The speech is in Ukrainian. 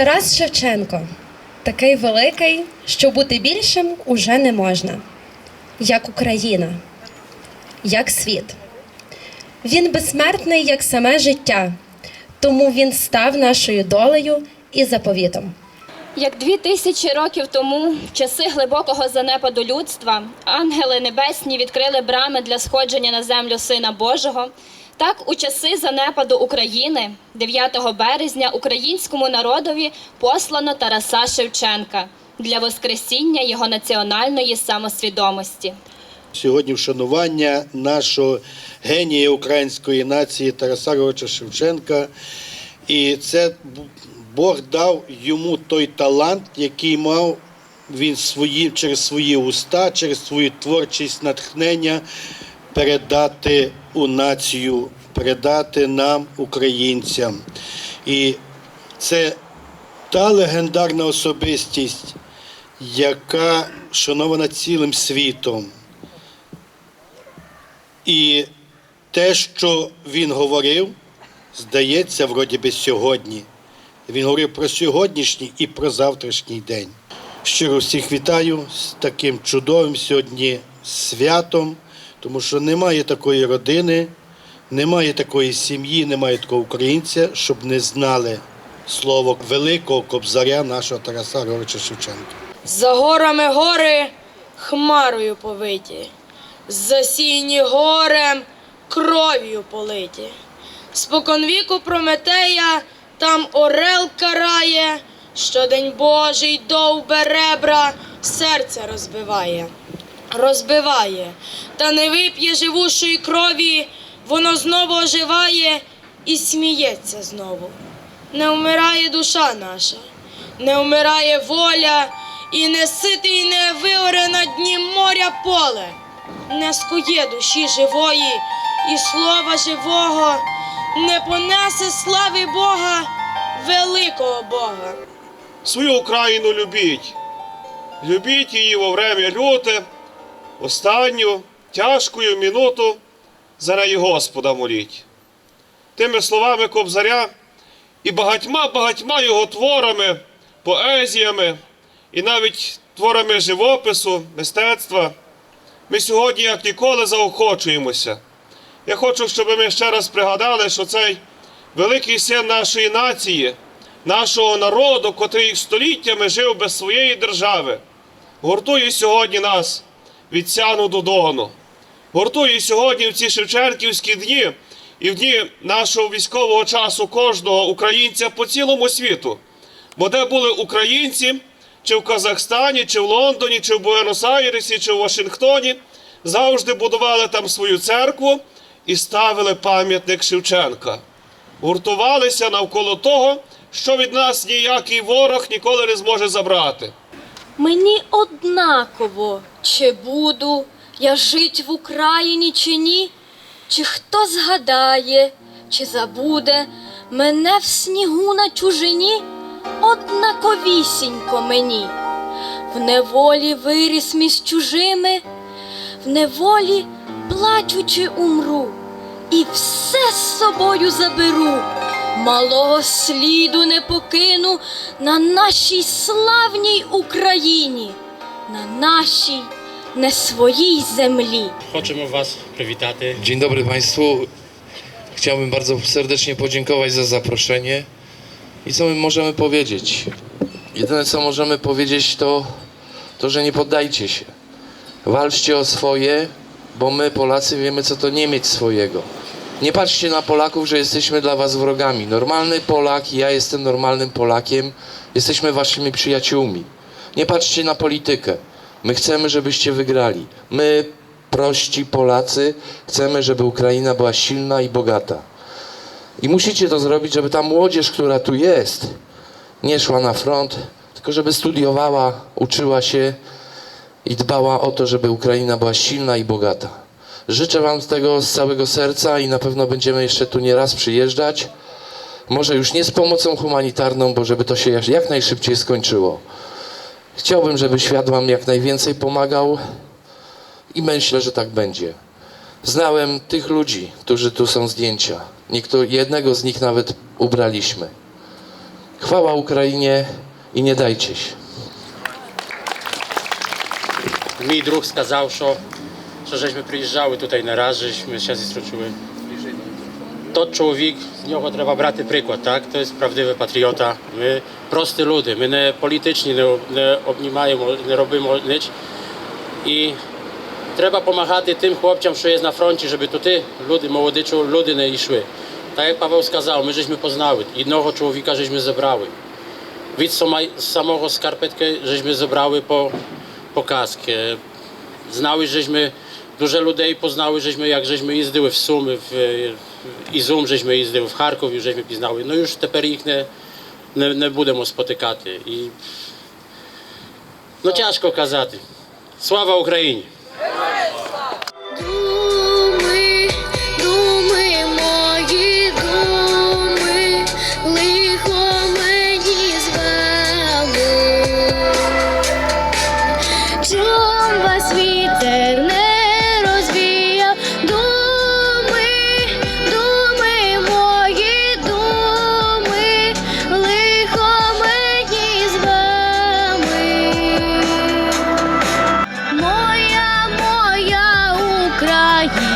Тарас Шевченко такий великий, що бути більшим уже не можна, як Україна, як світ. Він безсмертний, як саме життя, тому він став нашою долею і заповітом. Як дві тисячі років тому, в часи глибокого занепаду людства, ангели небесні відкрили брами для сходження на землю Сина Божого. Так, у часи занепаду України, 9 березня, українському народові послано Тараса Шевченка для воскресіння його національної самосвідомості. Сьогодні вшанування нашого генія української нації Тараса Григоровича Шевченка. І це Бог дав йому той талант, який мав він свої, через свої уста, через свою творчість, натхнення передати у націю, передати нам, українцям. І це та легендарна особистість, яка шанована цілим світом. І те, що він говорив, здається, вроді би сьогодні. Він говорив про сьогоднішній і про завтрашній день. Щиро всіх вітаю з таким чудовим сьогодні святом, тому що немає такої родини, немає такої сім'ї, немає такого українця, щоб не знали слово великого кобзаря нашого Тараса Григоровича Шевченка. За горами гори хмарою повиті, засіяні горем кров'ю политі. Споконвіку Прометея там орел карає, щодень Божий довбе ребра, серце розбиває, розбиває, та не вип'є живущої крові, воно знову оживає і сміється знову. Не вмирає душа наша, не вмирає воля, і не сите, і не виоре на дні моря поле, не скує душі живої і слова живого, не понесе слави Бога, великого Бога. Свою Україну любіть. Любіть її во время люте, останню тяжкою минуту за неї Господа моліть. Тими словами Кобзаря і багатьма багатьма його творами, поезіями і навіть творами живопису, мистецтва. Ми сьогодні, як ніколи, заохочуємося. Я хочу, щоб ми ще раз пригадали, що цей великий син нашої нації, нашого народу, котрий століттями жив без своєї держави, гуртує сьогодні нас від сяну до дону. Гуртує сьогодні в ці Шевченківські дні і в дні нашого військового часу кожного українця по цілому світу. Бо де були українці, чи в Казахстані, чи в Лондоні, чи в Буенос-Айресі, чи в Вашингтоні, завжди будували там свою церкву і ставили пам'ятник Шевченка. Гуртувалися навколо того, що від нас ніякий ворог ніколи не зможе забрати. Мені однаково, чи буду я жить в Україні чи ні, чи хто згадає, чи забуде мене в снігу на чужині, однаковісінько мені. В неволі виріс між чужими, в неволі плачучи умру, і все з собою заберу. Малого сліду не покину на нашій славній Україні, на нашій не своїй землі. Хочемо Was przywitać. Dzień dobry Państwu. Chciałbym bardzo serdecznie podziękować za zaproszenie. I co my możemy powiedzieć? Jedyne co możemy powiedzieć to, to że nie poddajcie się. Walczcie o swoje, bo my Polacy wiemy co to nie mieć swojego. Nie patrzcie na Polaków, że jesteśmy dla was wrogami. Normalny Polak, ja jestem normalnym Polakiem, jesteśmy waszymi przyjaciółmi. Nie patrzcie na politykę. My chcemy, żebyście wygrali. My, prości Polacy, chcemy, żeby Ukraina była silna i bogata. I musicie to zrobić, żeby ta młodzież, która tu jest, nie szła na front, tylko żeby studiowała, uczyła się i dbała o to, żeby Ukraina była silna i bogata. Życzę Wam tego z całego serca i na pewno będziemy jeszcze tu nie raz przyjeżdżać. Może już nie z pomocą humanitarną, bo żeby to się jak- jak najszybciej skończyło. Chciałbym, żeby świat Wam jak najwięcej pomagał i myślę, że tak będzie. Znałem tych ludzi, którzy tu są zdjęcia. Niektóry, jednego z nich nawet ubraliśmy. Chwała Ukrainie і не дайте się. Мій друг сказав, що, że żeśmy przyjeżdżały tutaj na raz, żeśmy się zestruczyły. To człowiek, z niego trzeba brać przykład, tak? To jest prawdziwy patriota. My prosty ludy, my nie polityczni, nie, nie obnimają, nie robimy nic. I trzeba pomagać tym chłopcom, co jest na froncie, żeby tutaj ludzie, młodyczu, ludy nie szły. Tak jak Paweł skazał, my żeśmy poznały, jednego człowieka żeśmy zebrały. Widz samego skarpetkę żeśmy zebrały po, po. E, znały żeśmy dużo ludzi poznały żeśmy, jak żeśmy jeździli w Sumy, w w Izum żeśmy jeździli, w Charków już żeśmy poznali. No już тепер їх не, не, не будемо спотикати. І, ну тяжко казати. Слава Україні! thôi